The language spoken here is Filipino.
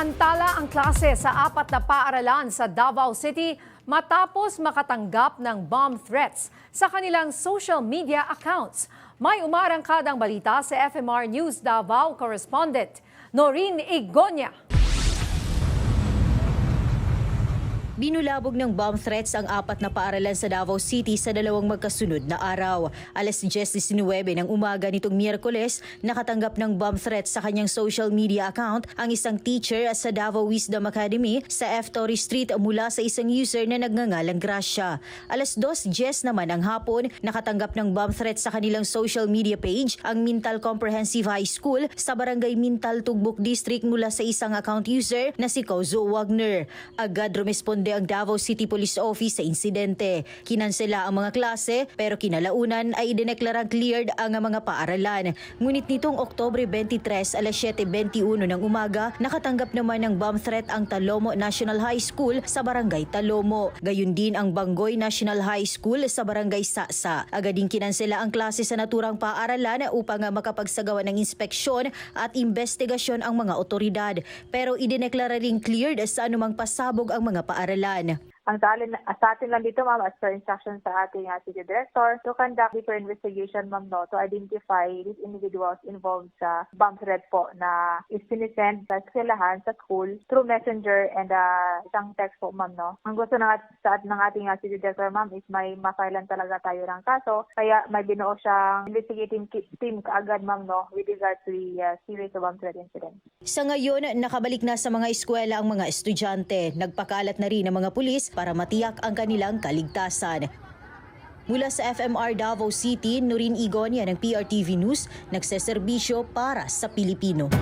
Naantala ang klase sa apat na paaralan sa Davao City matapos makatanggap ng bomb threats sa kanilang social media accounts. May umarangkadang balita sa FMR News Davao correspondent Noreen Igonya. Binulabog ng bomb threats ang apat na paaralan sa Davao City sa dalawang magkasunod na araw. Alas 10.19 ng umaga nitong Miyerkules, nakatanggap ng bomb threats sa kanyang social media account ang isang teacher sa Davao Wisdom Academy sa F. Torrey Street mula sa isang user na nagngangalang Gracia. Alas 2.10 naman ang hapon, nakatanggap ng bomb threats sa kanilang social media page ang Mintal Comprehensive High School sa Barangay Mintal, Tugbok District mula sa isang account user na si Kozo Wagner. Agad rumesponde ang Davao City Police Office sa insidente. Kinansela ang mga klase pero kinalaunan ay idineklarang cleared ang mga paaralan. Ngunit nitong Oktobre 23 alas 7.21 ng umaga, nakatanggap naman ng bomb threat ang Talomo National High School sa Barangay Talomo. Gayun din ang Bangoy National High School sa Barangay Sasa. Agad din kinansela ang klase sa naturang paaralan upang makapagsagawa ng inspeksyon at investigasyon ang mga otoridad. Pero idineklara ring cleared sa anumang pasabog ang mga paaralan. pangalan. Ang sa atin, sa atin lang dito, ma'am, as per instruction sa ating uh, city director, to conduct deeper investigation, ma'am, no, to identify these individuals involved sa bomb threat po na is sinisend sa eskwelahan, sa school, through messenger and uh, isang text po, ma'am, no. Ang gusto ng, sa, ng ating uh, city director, ma'am, is may mafailan talaga tayo ng kaso, kaya may binuo siyang investigating team kaagad, ma'am, no, with regard to the uh, series of bomb threat incident. Sa ngayon, nakabalik na sa mga eskwela ang mga estudyante. Nagpakalat na rin ang mga pulis para matiyak ang kanilang kaligtasan. Mula sa FMR Davao City, Nurin Igonia ng PRTV News, nagseserbisyo para sa Pilipino.